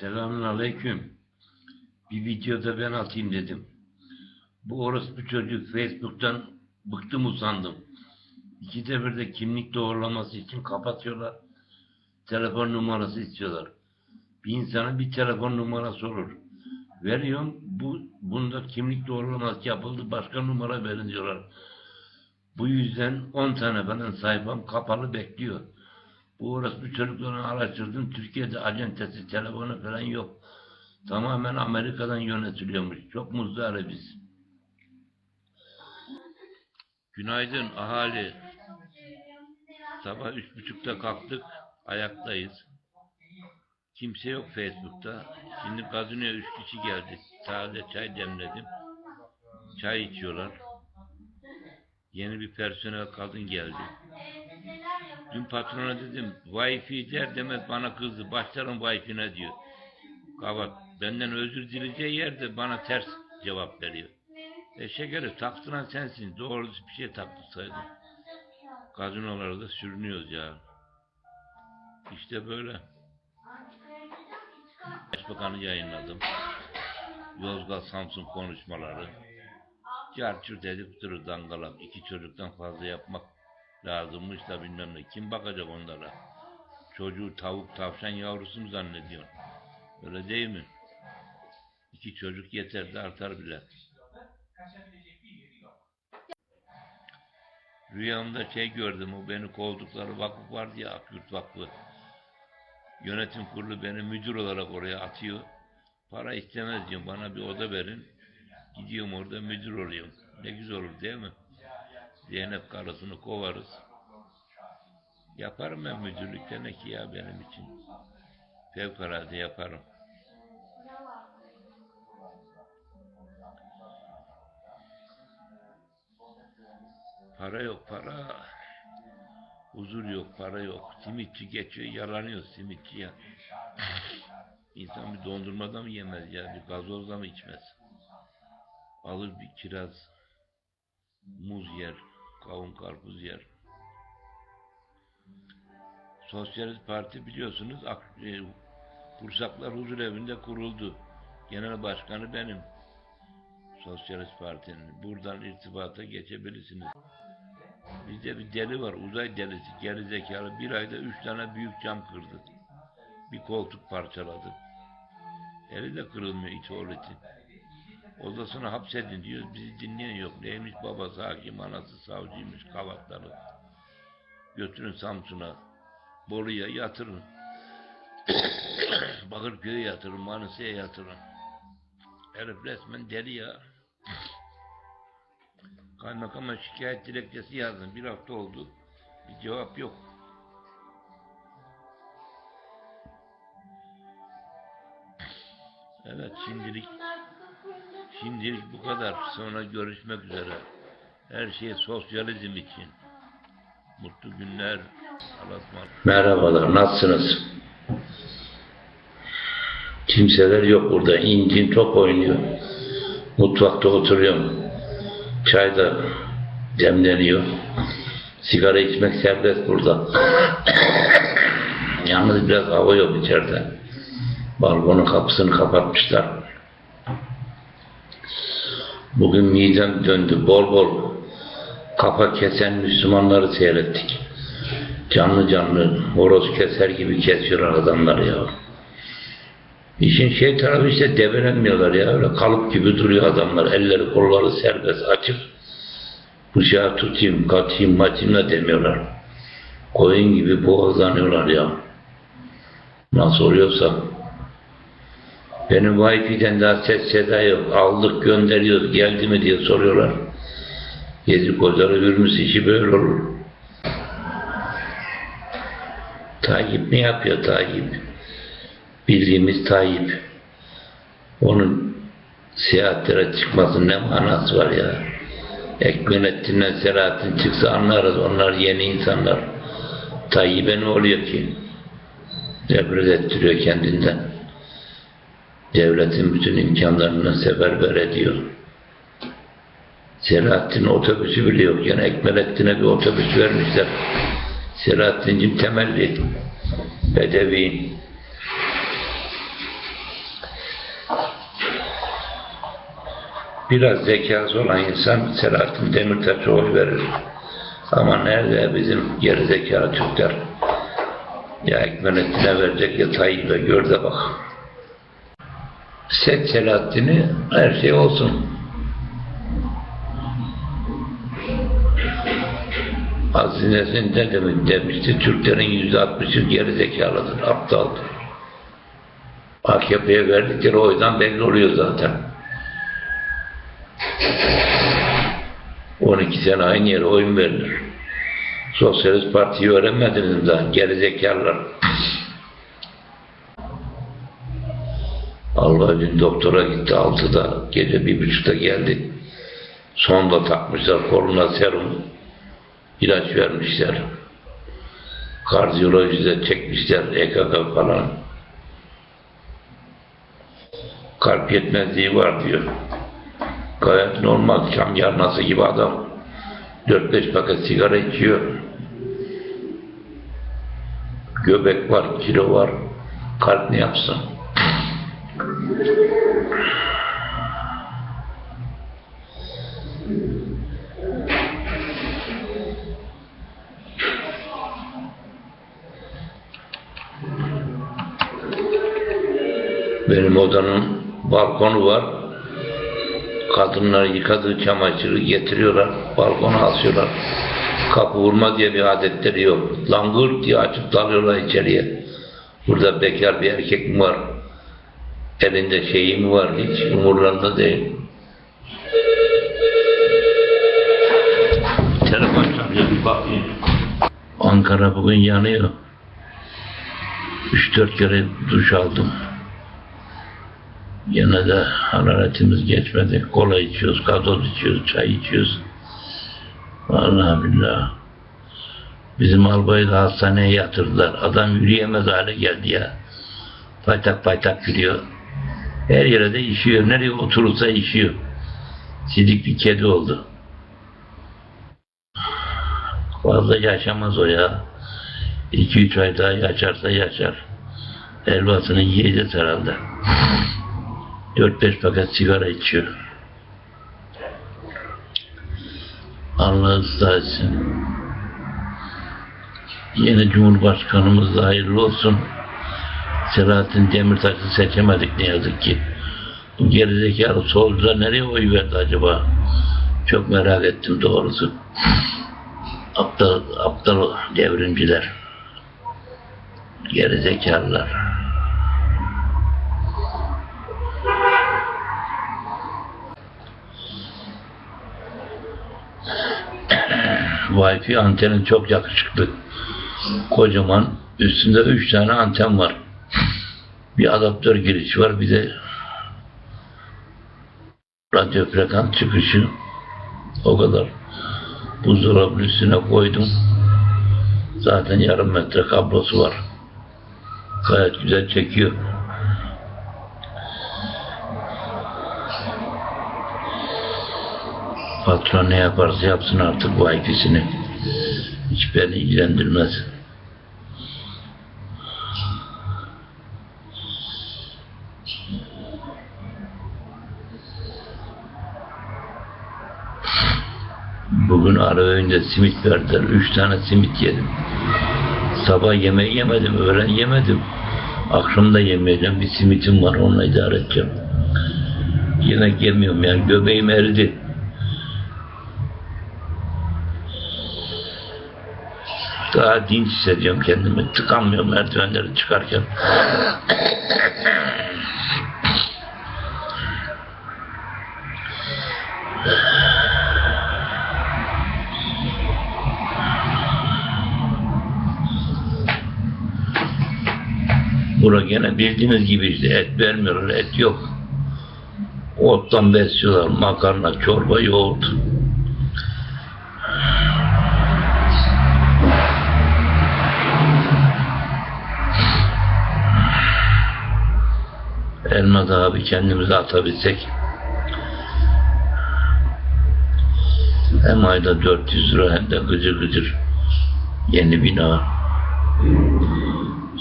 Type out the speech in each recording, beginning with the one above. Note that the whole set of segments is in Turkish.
Selamun aleyküm. Bir videoda ben atayım dedim. Bu orospu çocuk Facebook'tan bıktım usandım. İkide bir kimlik doğrulaması için kapatıyorlar. Telefon numarası istiyorlar. Bir insana bir telefon numarası olur. Veriyorum, bu, bunda kimlik doğrulaması yapıldı, başka numara verin diyorlar. Bu yüzden 10 tane falan sayfam kapalı bekliyor. Bu orospu çocuklarını araştırdım. Türkiye'de acentesi, telefonu falan yok. Tamamen Amerika'dan yönetiliyormuş. Çok muzdaribiz. Günaydın ahali. Sabah üç buçukta kalktık. Ayaktayız. Kimse yok Facebook'ta. Şimdi gazinoya üç kişi geldi. Sade çay demledim. Çay içiyorlar. Yeni bir personel kadın geldi. Dün patrona dedim Wi-Fi der demez bana kızdı. Başlarım Wi-Fi'ne diyor. Kavat benden özür dileyeceği yerde bana ters cevap veriyor. E şekeri taktıran sensin. Doğru bir şey taktırsaydın. Gazinolarda sürünüyoruz ya. İşte böyle. Başbakanı yayınladım. Yozgat Samsun konuşmaları. Carçur dedik durur dangalak. İki çocuktan fazla yapmak lazımmış da bilmem ne. Kim bakacak onlara? Çocuğu tavuk tavşan yavrusu mu zannediyorsun? Öyle değil mi? İki çocuk yeter de artar bile. Rüyamda şey gördüm, o beni kovdukları vakıf vardı ya, Akyurt Vakfı. Yönetim kurulu beni müdür olarak oraya atıyor. Para istemez diyor, bana bir oda verin. Gidiyorum orada müdür oluyorum. Ne güzel olur değil mi? Zeynep karısını kovarız. Yaparım ben müdürlükte ne ki ya benim için. Fevkalade yaparım. Para yok para. Huzur yok para yok. Simitçi geçiyor yalanıyor simitçi ya. İnsan bir dondurmada mı yemez ya bir gazozda mı içmez? Alır bir kiraz, muz yer, kavun karpuz yer. Sosyalist Parti biliyorsunuz e, Kursaklar Huzur Evi'nde kuruldu. Genel başkanı benim. Sosyalist Parti'nin. Buradan irtibata geçebilirsiniz. Bizde bir deli var, uzay delisi, geri zekalı. Bir ayda üç tane büyük cam kırdı. Bir koltuk parçaladı. Eli de kırılmıyor it oğlu için. Odasına hapsedin diyoruz, bizi dinleyen yok. Neymiş babası hakim, anası savcıymış, kavatları. Götürün Samsun'a, Bolu'ya yatırın. Bakırköy'e yatırın, Manisa'ya yatırın. Herif resmen deli ya. Kaymakama şikayet dilekçesi yazdım. Bir hafta oldu. Bir cevap yok. Evet şimdilik şimdilik bu kadar. Sonra görüşmek üzere. Her şey sosyalizm için. Mutlu günler. Merhabalar. Nasılsınız? Kimseler yok burada. İncin top oynuyor. Mutfakta oturuyorum. Çay da demleniyor. Sigara içmek serbest burada. Yalnız biraz hava yok içeride. Balkonun kapısını kapatmışlar. Bugün midem döndü. Bol bol kafa kesen Müslümanları seyrettik. Canlı canlı horoz keser gibi kesiyorlar adamlar ya. İşin şey tarafı işte debelenmiyorlar ya. Öyle kalıp gibi duruyor adamlar. Elleri kolları serbest açık. Bıçağı tutayım, katayım, matayım da demiyorlar. Koyun gibi boğazlanıyorlar ya. Nasıl oluyorsa. Benim Wi-Fi'den daha ses seda yok. Aldık gönderiyoruz. Geldi mi diye soruyorlar. Gezi kozları hürmüs işi böyle olur. Takip mi yapıyor takip? bildiğimiz Tayyip. Onun seyahatlere çıkmasının ne manası var ya? Ekmelettin'den Selahattin çıksa anlarız. Onlar yeni insanlar. Tayyip'e ne oluyor ki? Nefret ettiriyor kendinden. Devletin bütün imkanlarını seferber ediyor. Selahattin otobüsü bile yok. Yani Ekmelettin'e bir otobüs vermişler. Selahattin'cim temelli. Bedevi. Biraz zekası olan insan Selahattin Demirtaş'a oy verir. Ama nerede bizim geri zekalı Türkler? Ya Ekmenettin'e verecek ya Tayyip'e gör de bak. Seç Selahattin'i her şey olsun. Hazinesinde de mi demişti, Türklerin yüzde altmışı geri zekalıdır, aptaldır. AKP'ye verdikleri oydan belli oluyor zaten. 12 sene aynı yere oyun verilir. Sosyalist Parti'yi öğrenmediniz daha, geri Allah dün doktora gitti altıda, gece bir buçukta geldi. Sonda takmışlar koluna serum, ilaç vermişler. Kardiyolojide çekmişler, EKG falan. Kalp yetmezliği var diyor. Gayet normal, çam yarnası gibi adam. 4-5 paket sigara içiyor. Göbek var, kilo var. Kalp ne yapsın? Benim odanın balkonu var. Kadınlar yıkadığı çamaşırı getiriyorlar, balkona asıyorlar. Kapı vurma diye bir adetleri yok. Langırt diye açıp dalıyorlar içeriye. Burada bekar bir erkek mi var? Elinde şeyi mi var? Hiç umurlarında değil. Telefon çalıyor bir bakayım. Ankara bugün yanıyor. Üç dört kere duş aldım. Yine de hararetimiz geçmedi. Kola içiyoruz, gazoz içiyoruz, çay içiyoruz. Vallahi billahi. Bizim albayı da hastaneye yatırdılar. Adam yürüyemez hale geldi ya. Paytak paytak yürüyor. Her yere de işiyor. Nereye oturursa işiyor. Sidik bir kedi oldu. Fazla yaşamaz o ya. 2-3 ay daha yaşarsa yaşar. Elbasını yiyeceğiz herhalde. 4-5 paket sigara içiyor. Allah ıslah etsin. Yeni Cumhurbaşkanımız da hayırlı olsun. Selahattin Demirtaş'ı seçemedik ne yazık ki. Bu gerizekalı solcular nereye oy verdi acaba? Çok merak ettim doğrusu. Aptal, aptal devrimciler. Gerizekalılar. Wi-Fi antenin çok yakışıklı. Kocaman. Üstünde üç tane anten var. Bir adaptör girişi var. Bir de radyo frekans çıkışı. O kadar. Buzdolabının üstüne koydum. Zaten yarım metre kablosu var. Gayet güzel çekiyor. Patron ne yaparsa yapsın artık Wi-Fi'sini. Hiç beni ilgilendirmez. Bugün ara öğünde simit verdiler. Üç tane simit yedim. Sabah yemeği yemedim, öğlen yemedim. Akşam da yemeyeceğim. Bir simitim var, onunla idare edeceğim. Yemek yemiyorum yani, göbeğim eridi. Daha dinç hissediyorum kendimi. Tıkanmıyorum merdivenleri çıkarken. Bura gene bildiğiniz gibi işte et vermiyorlar, et yok. Ottan besliyorlar, makarna, çorba, yoğurt. Elma Dağı bir kendimize atabilsek hem ayda 400 lira hem de gıcır gıcır yeni bina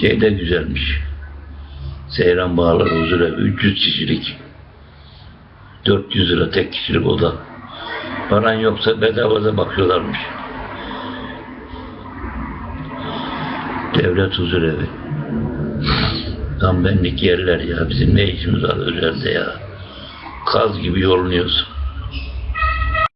şey de güzelmiş Seyran Bağlar Huzurevi 300 kişilik. 400 lira tek kişilik oda. Paran yoksa bedavada bakıyorlarmış. Devlet huzurevi. Tam benlik yerler ya. Bizim ne işimiz var özelde ya. Kaz gibi yolunuyoruz.